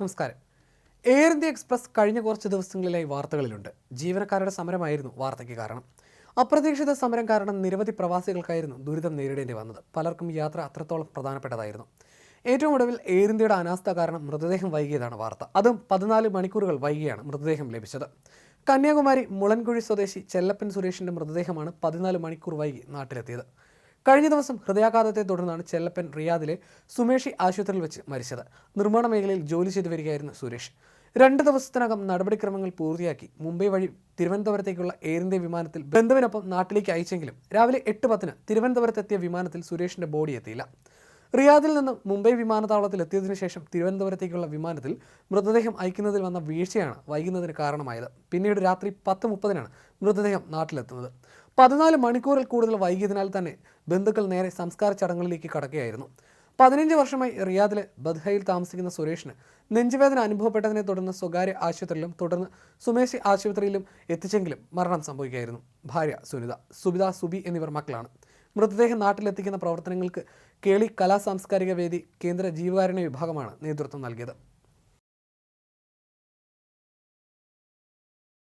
നമസ്കാരം. Air India express കഴിഞ്ഞ കുറച്ച് ദിവസങ്ങളിലായി വാർത്തകളിലുണ്ട്. ജീവനക്കാരുടെ സമരമായിരുന്നു വാർത്തയ്ക്ക് കാരണം. അപ്രതീക്ഷിത സമരം കാരണം നിരവധി പ്രവാസികൾക്കായിരുന്നു ദുരിതം നേരിടേണ്ടി വന്നത്. പലർക്കും യാത്ര അത്രത്തോളം പ്രധാനപ്പെട്ടതായിരുന്നു. ഏറ്റവും ഒടുവിൽ എയർ ഇന്ത്യയുടെ അനാസ്ഥ കാരണം മൃതദേഹം വൈകിയതാണ് വാർത്ത. അതും പതിനാല് മണിക്കൂറുകൾ വൈകിയാണ് മൃതദേഹം ലഭിച്ചത്. കന്യാകുമാരി മുളൻകുഴി സ്വദേശി ചെല്ലപ്പൻ സുരേഷിന്റെ മൃതദേഹമാണ് പതിനാല് മണിക്കൂർ വൈകി നാട്ടിലെത്തിയത്. കഴിഞ്ഞ ദിവസം ഹൃദയാഘാതത്തെ തുടർന്നാണ് ചെല്ലപ്പൻ റിയാദിലെ സുമേഷി ആശുപത്രിയിൽ വെച്ച് മരിച്ചത്. നിർമ്മാണ മേഖലയിൽ ജോലി ചെയ്തു വരികയായിരുന്നു സുരേഷ്. രണ്ട് ദിവസത്തിനകം നടപടിക്രമങ്ങൾ പൂർത്തിയാക്കി. മുംബൈ വഴി തിരുവനന്തപുരത്തേക്കുള്ള എയർ ഇന്ത്യ വിമാനത്തിൽ ബന്ധുവിനൊപ്പം നാട്ടിലേക്ക് അയച്ചെങ്കിലും രാവിലെ എട്ട് പത്തിന് തിരുവനന്തപുരത്തെത്തിയ വിമാനത്തിൽ സുരേഷിന്റെ ബോഡി എത്തിയില്ല. റിയാദിൽ നിന്ന് മുംബൈ വിമാനത്താവളത്തിൽ എത്തിയതിനു ശേഷം തിരുവനന്തപുരത്തേക്കുള്ള വിമാനത്തിൽ മൃതദേഹം അയക്കുന്നതിൽ വന്ന വീഴ്ചയാണ് വൈകുന്നതിന് കാരണമായത്. പിന്നീട് രാത്രി പത്ത് മുപ്പതിനാണ് മൃതദേഹം നാട്ടിലെത്തുന്നത്. പതിനാല് മണിക്കൂറിൽ കൂടുതൽ വൈകിയതിനാൽ തന്നെ ബന്ധുക്കൾ നേരെ സംസ്കാര ചടങ്ങുകളിലേക്ക് കടക്കുകയായിരുന്നു. പതിനഞ്ച് വർഷമായി റിയാദിലെ ബദ്ഹയിൽ താമസിക്കുന്ന സുരേഷിന് നെഞ്ചുവേദന അനുഭവപ്പെട്ടതിനെ തുടർന്ന് സ്വകാര്യ ആശുപത്രിയിലും തുടർന്ന് സുമേശി ആശുപത്രിയിലും എത്തിച്ചെങ്കിലും മരണം സംഭവിക്കുകയായിരുന്നു. ഭാര്യ സുനിത സുബിത സുബി എന്നിവർ മക്കളാണ്. മൃതദേഹം നാട്ടിലെത്തിക്കുന്ന പ്രവർത്തനങ്ങൾക്ക് കേളി കലാ സാംസ്കാരിക വേദി കേന്ദ്ര ജീവകാരുണ്യ വിഭാഗമാണ് നേതൃത്വം നൽകിയത്.